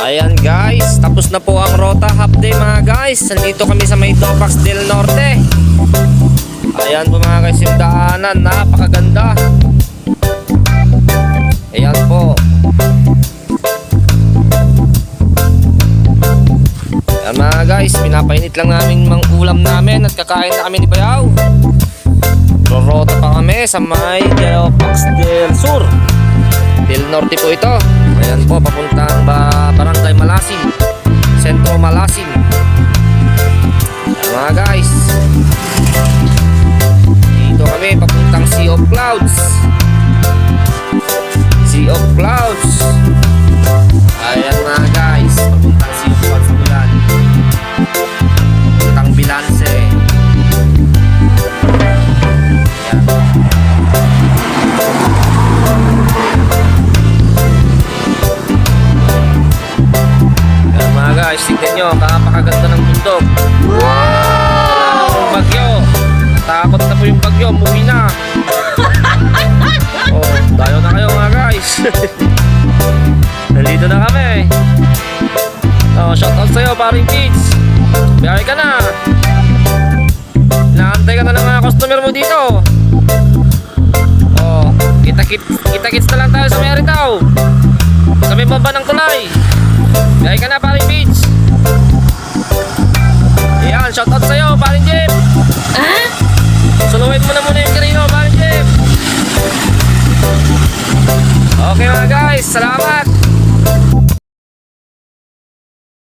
Ayan guys, tapos na po ang Rota Half Day mga guys. Nandito kami sa may Dopax del Norte. Ayan po mga guys yung daanan, napakaganda. Ayan po. Ayan mga guys, pinapainit lang namin mga ulam namin at kakain na kami ni Bayaw. Rorota pa kami sa may Dopax del Sur. Del Norte po ito. Ayan po, papuntang ba Barangay Malasin. Sentro Malasin. Ayan mga guys. Dito kami, papuntang Sea of Clouds. Guys, tignan nyo, kapakaganda ng bundok. Na pong bagyo. Takot na po yung bagyo, umuwi na. oh, tayo na kayo mga guys. Nandito na kami. Oh, shout out sa'yo, paring kids. Biyahe ka na. Naantay ka na ng mga customer mo dito. Oh, kita-kits kita -kits na lang tayo sa Meritaw. Sa may baba ng tulay. Biyahe ka na, paring Okay mga guys, salamat.